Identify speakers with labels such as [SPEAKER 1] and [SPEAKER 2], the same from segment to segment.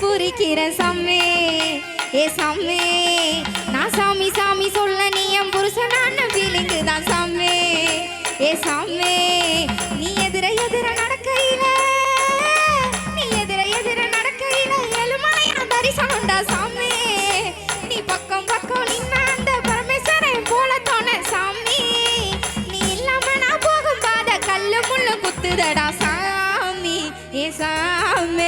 [SPEAKER 1] புரிக்கிற சாமி ஏ சாமி நான் சாமி சாமி சொல்ல நீ என் புருஷனான ஃபீலிங்கு தான் சாமி ஏ சாமி நீ எதிர எதிர நடக்கையில நீ எதிர எதிர நடக்கையில எலுமலையா தரிசனம்டா சாமி நீ பக்கம் பக்கம் நின்ன அந்த பரமேஸ்வரன் போல தோண சாமி நீ இல்லாம நான் போகும் பாத கல்லு முள்ளு குத்துதடா சாமி ஏ சாமி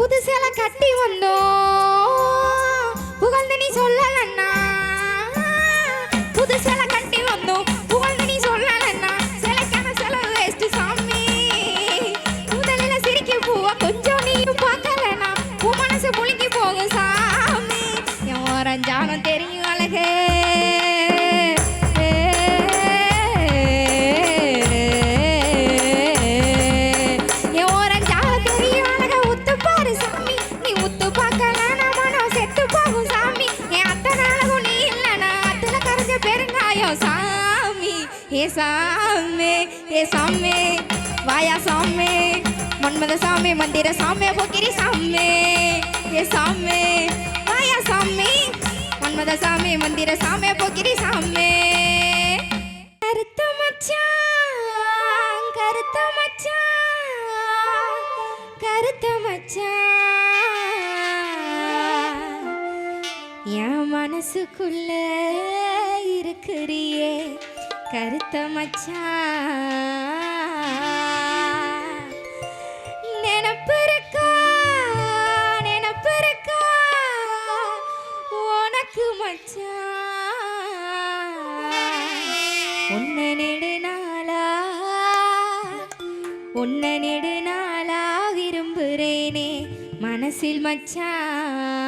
[SPEAKER 1] புது சேலை கட்டி வந்தோம். புகழ்ந்து நீ சொல்லலன்னா புது சேலை கட்டி வந்தோம். புகழ்ந்து நீ சொல்லலன்னா சிலைக்கான செலவு வேஸ்ட் சாமி. முதலில சிரிக்க பூவா கொஞ்சம் நீயும் பார்க்கலனா உன் மனசு முழுங்கி போகும் சாமி. சாமி ஏ சாமி ஏ சாமி வாயா சாமி மன்மத சாமி மந்திர சாமி போக்கிரி சாமி ஏ சாமி வாயா சாமி மன்மத சாமி மந்திர சாமி போக்கிரி சாமி. கருத்த மச்சான் கருத்த மச்சான் கருத்த மச்சான் என் மனசுக்குள்ள இருக்கிறியே கருத்த மச்சான் நினப்பிருக்கா நினப்பிருக்கா உனக்கு மச்சான் உன்னை நெடுநாளா உன்னை நெடு விரும்புகிறேனே மனசில் மச்சான்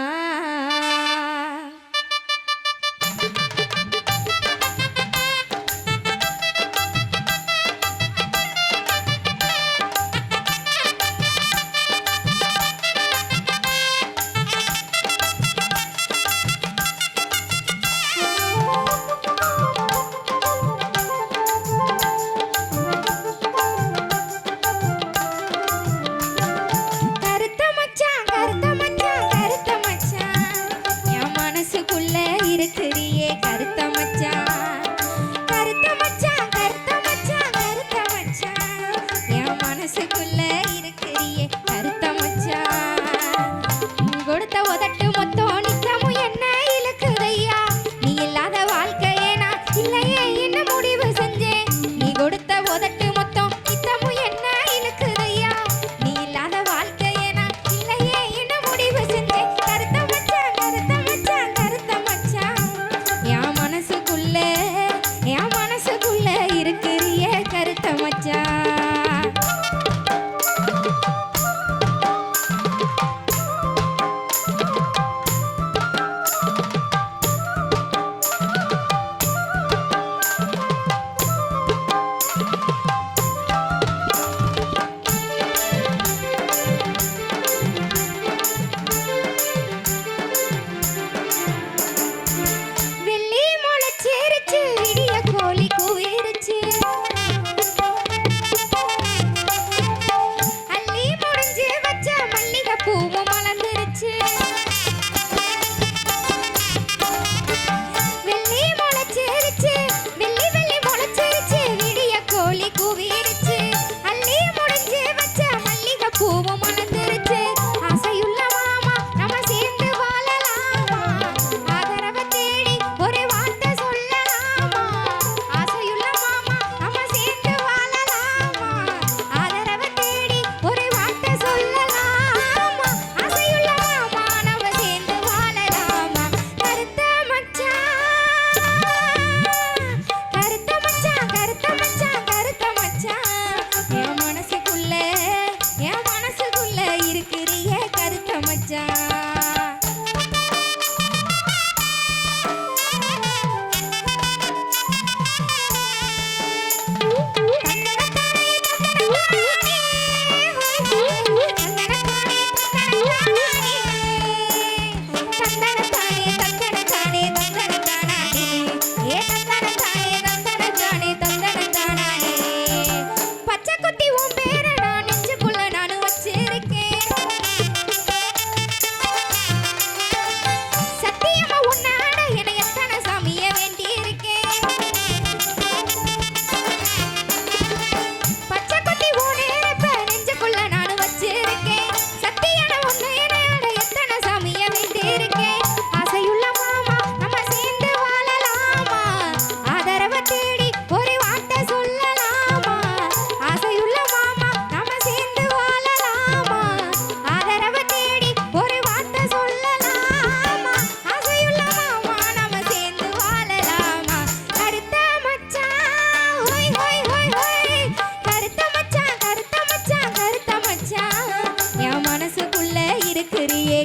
[SPEAKER 1] மனசுக்குள்ள இருக்க.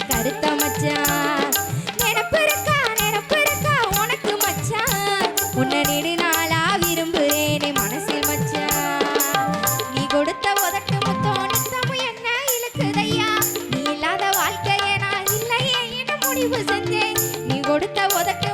[SPEAKER 1] கருத்த மச்சான் நினப்பு இருக்கா நினப்பு மனசில் மச்சான் நீ கொடுத்த உதட்டு முத்தோணத்தம் என்ன நீ இல்லாத வாழ்க்கையை நான் இல்லையே முடிவு செஞ்சேன். நீ கொடுத்த உதட்டு